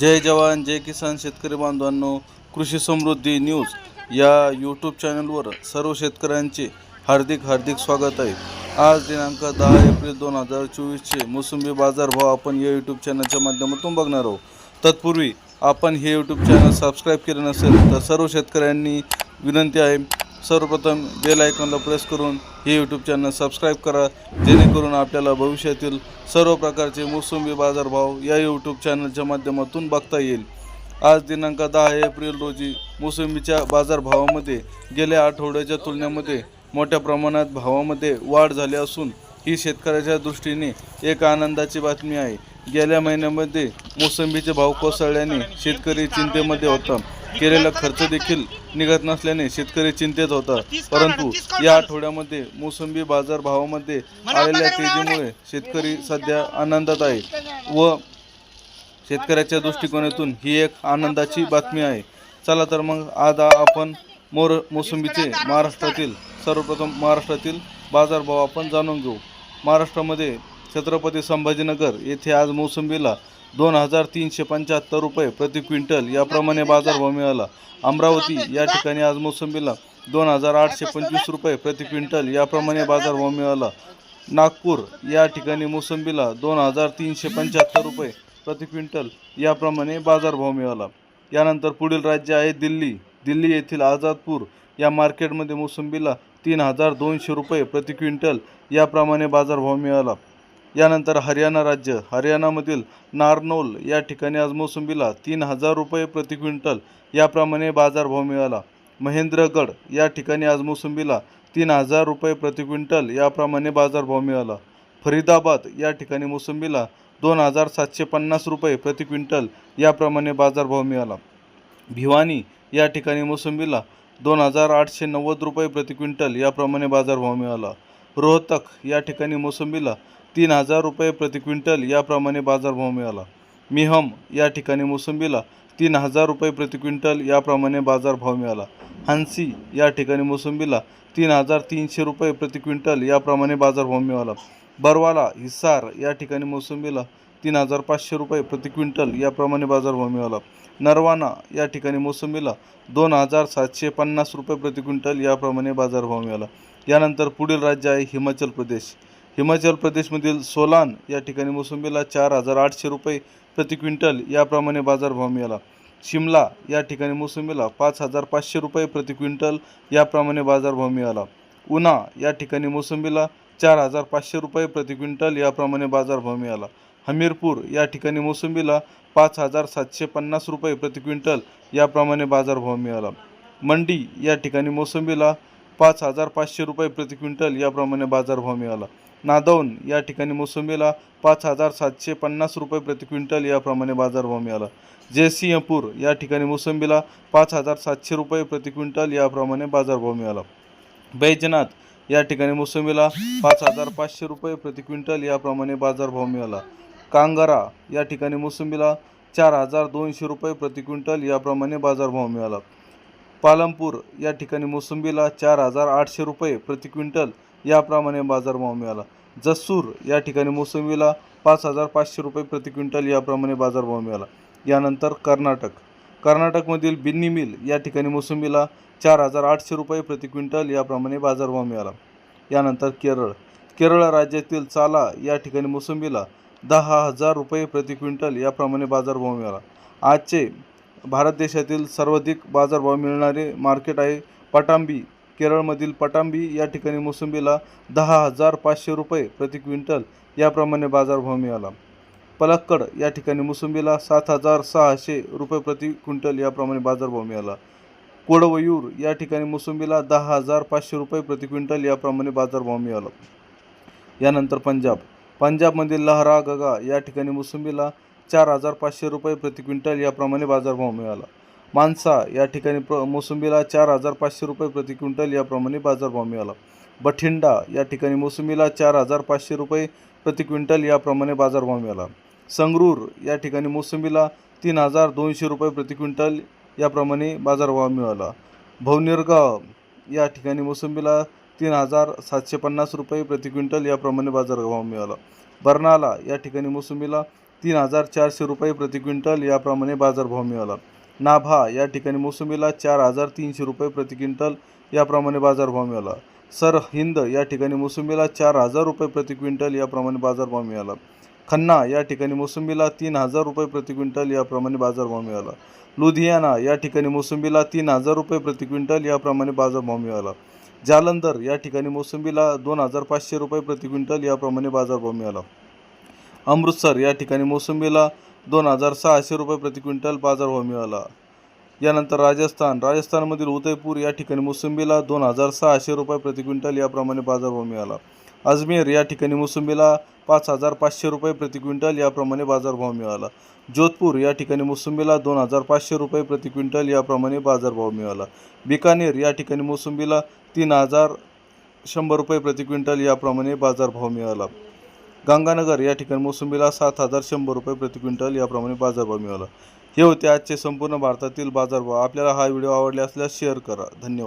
जय जवान जय किसान शेतकरी बांधवांनो कृषी समृद्धी न्यूज या यूट्यूब चॅनलवर सर्व शेतकऱ्यांचे हार्दिक हार्दिक स्वागत आहे. आज दिनांक दहा एप्रिल दोन हजार चोवीसचे मोसंबी बाजारभाव आपण या यूट्यूब चॅनलच्या माध्यमातून बघणार आहोत. तत्पूर्वी आपण हे यूट्यूब चॅनल सबस्क्राईब केले नसेल तर सर्व शेतकऱ्यांनी विनंती आहे सर्वप्रथम बेल आयकॉनला प्रेस करून हे यूट्यूब चॅनल सबस्क्राईब करा जेणेकरून आपल्याला भविष्यातील सर्व प्रकारचे मोसंबी बाजारभाव या यूट्यूब चॅनलच्या माध्यमातून बघता येईल. आज दिनांक दहा एप्रिल रोजी मोसंबीच्या बाजारभावामध्ये गेल्या आठवड्याच्या तुलनेमध्ये मोठ्या प्रमाणात भावामध्ये वाढ झाली असून ही शेतकऱ्याच्या दृष्टीने एक आनंदाची बातमी आहे. गेल्या महिन्यामध्ये मोसंबीचे भाव कोसळल्याने शेतकरी चिंतेमध्ये होता. केलेला खर्च देखील निघत नसल्याने शेतकरी चिंतेत होता. परंतु या आठवड्यामध्ये मोसंबी बाजार भावामध्ये आलेल्या तेजीमुळे शेतकरी सध्या आनंदात आहे व शेतकऱ्याच्या दृष्टिकोनातून ही एक आनंदाची बातमी आहे. चला तर मग आज आपण मोर मोसंबीचे महाराष्ट्रातील सर्वप्रथम महाराष्ट्रातील बाजारभाव आपण जाणून घेऊ. महाराष्ट्रामध्ये छत्रपती संभाजीनगर येथे आज मोसंबीला दोन हजार तीनशे पंच्याहत्तर रुपये प्रति क्विंटल याप्रमाणे बाजारभाव मिळाला. अमरावती या ठिकाणी आज मोसंबीला दोन हजार आठशे पंचवीस रुपये प्रति क्विंटल याप्रमाणे बाजारभाव मिळाला. नागपूर या ठिकाणी मोसंबीला दोन हजार तीनशे पंच्याहत्तर रुपये प्रति क्विंटल याप्रमाणे बाजारभाव मिळाला. यानंतर पुढील राज्य आहे दिल्ली. दिल्ली येथील आझादपूर या मार्केटमध्ये मोसंबीला तीन हजार दोनशे रुपये प्रति क्विंटल याप्रमाणे बाजारभाव मिळाला. यानंतर हरियाणा राज्य हरियाणामधील नारनौल या ठिकाणी आज मोसंबीला तीन हजार रुपये प्रति क्विंटल याप्रमाणे बाजारभाव मिळाला. महेंद्रगड या ठिकाणी आज मोसंबीला तीन हजार रुपये प्रति क्विंटल याप्रमाणे बाजारभाव मिळाला. फरीदाबाद या ठिकाणी मोसंबीला दोन हजार सातशे पन्नास रुपये प्रति क्विंटल याप्रमाणे बाजारभाव मिळाला. भिवानी या ठिकाणी मोसंबीला दोन हजार आठशे नव्वद रुपये प्रति क्विंटल याप्रमाणे बाजारभाव मिळाला. रोहतक या ठिकाणी मोसंबीला तीन हजार रुपये प्रति क्विंटल याप्रमाणे बाजारभाव मिळाला. मिहम या ठिकाणी मोसंबीला तीन हजार रुपये प्रति क्विंटल याप्रमाणे बाजारभाव मिळाला. हान्सी या ठिकाणी मोसंबीला तीन हजार तीनशे रुपये प्रति क्विंटल याप्रमाणे बाजारभाव मिळाला. बरवाला हिसार या ठिकाणी मोसंबीला तीन हजार पाचशे रुपये प्रति क्विंटल याप्रमाणे बाजारभाव मिळाला. नरवाना या ठिकाणी मोसंबीला दोन हजार सातशे पन्नास रुपये प्रति क्विंटल याप्रमाणे बाजारभाव मिळाला. यानंतर पुढील राज्य आहे हिमाचल प्रदेश. हिमाचल प्रदेशमधील सोलान या ठिकाणी मोसंबीला चार हजार आठशे रुपये प्रति क्विंटल याप्रमाणे बाजारभाव मिळाला. शिमला या ठिकाणी मोसंबीला पाच हजार पाचशे रुपये प्रति क्विंटल याप्रमाणे बाजारभाव मिळाला. उना या ठिकाणी मोसंबीला चार हजार पाचशे रुपये प्रति क्विंटल याप्रमाणे बाजारभाव मिळाला. हमीरपूर या ठिकाणी मोसंबीला पाच हजार सातशे पन्नास रुपये प्रति क्विंटल याप्रमाणे बाजारभाव मिळाला. मंडी या ठिकाणी मोसंबीला पाच हजार पाचशे रुपये प्रति क्विंटल याप्रमाणे बाजारभाव मिळाला. नादौन या ठिकाणी मोसंबीला पाच हजार सातशे पन्नास रुपये प्रति क्विंटल याप्रमाणे बाजारभाव मिळाला. जयसिंहपूर या ठिकाणी मोसंबीला पाच हजार सातशे रुपये प्रति क्विंटल याप्रमाणे बाजारभाव मिळाला. बैजनाथ या ठिकाणी मोसंबीला पाच हजार पाचशे रुपये प्रति क्विंटल याप्रमाणे बाजारभाव मिळाला. कांगारा या ठिकाणी मोसंबीला चार हजार दोनशे रुपये प्रति क्विंटल याप्रमाणे बाजारभाव मिळाला. पालमपूर या ठिकाणी मोसंबीला चार हजार आठशे रुपये प्रति क्विंटल याप्रमाणे बाजारभाव मिळाला. जसूर या ठिकाणी मोसंबीला पाच हजार पाचशे रुपये प्रति क्विंटल याप्रमाणे बाजारभाव मिळाला. यानंतर कर्नाटक. कर्नाटकमधील बिन्नी मिल या ठिकाणी मोसंबीला चार हजार आठशे रुपये प्रति क्विंटल याप्रमाणे बाजारभाव मिळाला. यानंतर केरळ. केरळ राज्यातील चाला या ठिकाणी मोसंबीला दहा हजार रुपये प्रति क्विंटल याप्रमाणे बाजारभाव मिळाला. आजचे भारत देशातील सर्वाधिक बाजारभाव मिळणारे मार्केट आहे पटांबी केरळमधील पटांबी या ठिकाणी मोसंबीला दहा हजार पाचशे रुपये प्रति क्विंटल याप्रमाणे बाजारभाव मिळाला. पलक्कड या ठिकाणी मोसंबीला सात हजार सहाशे रुपये प्रति क्विंटल याप्रमाणे बाजारभाव मिळाला. कोडवयूर या ठिकाणी मोसंबीला दहा हजार पाचशे रुपये प्रति क्विंटल याप्रमाणे बाजारभाव मिळाला. यानंतर पंजाब. पंजाबमधील लहरा गगा या ठिकाणी मोसंबीला चार हजार पाचशे रुपये प्रति क्विंटल याप्रमाणे बाजारभाव मिळाला. मानसा या ठिकाणी प्र मोसंबीला चार हजार पाचशे रुपये प्रति क्विंटल याप्रमाणे बाजारभाव मिळाला. बठिंडा या ठिकाणी मोसंबीला चार हजार पाचशे रुपये प्रति क्विंटल याप्रमाणे बाजारभाव मिळाला. संगरूर या ठिकाणी मोसंबीला तीन हजार दोनशे रुपये प्रति क्विंटल याप्रमाणे बाजारभाव मिळाला. भवनिरगाव या ठिकाणी मोसंबीला तीन हजार सातशे पन्नास रुपये प्रति क्विंटल याप्रमाणे बाजारभाव मिळाला. बर्नाला या ठिकाणी मोसंबीला तीन हजार चारशे रुपये प्रति क्विंटल याप्रमाणे बाजारभाव मिळाला. नाभा या ठिकाणी मोसंबीला चार हजार तीनशे रुपये प्रति क्विंटल याप्रमाणे बाजारभाव मिळाला. सर हिंद या ठिकाणी मोसंबीला चार हजार रुपये प्रति क्विंटल याप्रमाणे बाजारभाव मिळाला. खन्ना या ठिकाणी मोसंबीला तीन हजार रुपये प्रति क्विंटल याप्रमाणे बाजारभाव मिळाला. लुधियाना या ठिकाणी मोसंबीला तीन हजार रुपये प्रति क्विंटल याप्रमाणे बाजारभाव मिळाला. जालंधर या ठिकाणी मोसंबीला दोन हजार पाचशे रुपये प्रति क्विंटल याप्रमाणे बाजारभाव मिळाला. अमृतसर या ठिकाणी मोसंबीला दोन हजार सहाशे रुपये प्रति क्विंटल बाजारभाव मिळाला. यानंतर राजस्थान राजस्थानमधील उदयपूर या ठिकाणी मोसंबीला दोन हजार सहाशे रुपये प्रति क्विंटल याप्रमाणे बाजारभाव मिळाला. अजमेर या ठिकाणी मोसंबीला पाच हजार पाचशे रुपये प्रति क्विंटल याप्रमाणे बाजारभाव मिळाला. जोधपूर या ठिकाणी मोसंबीला दोन हजार पाचशे रुपये प्रति क्विंटल याप्रमाणे बाजारभाव मिळाला. बिकानेर या ठिकाणी मोसंबीला तीन हजार शंभर रुपये प्रति क्विंटल याप्रमाणे बाजारभाव मिळाला. गंगानगर या ठिकाणी मोसंबीला सात हजार शंभर रुपये प्रति क्विंटल याप्रमाणे बाजारभाव मिळाला. हे होते आजचे संपूर्ण भारतातील बाजारभाव. आपल्याला हा व्हिडिओ आवडला असल्यास शेअर करा. धन्यवाद.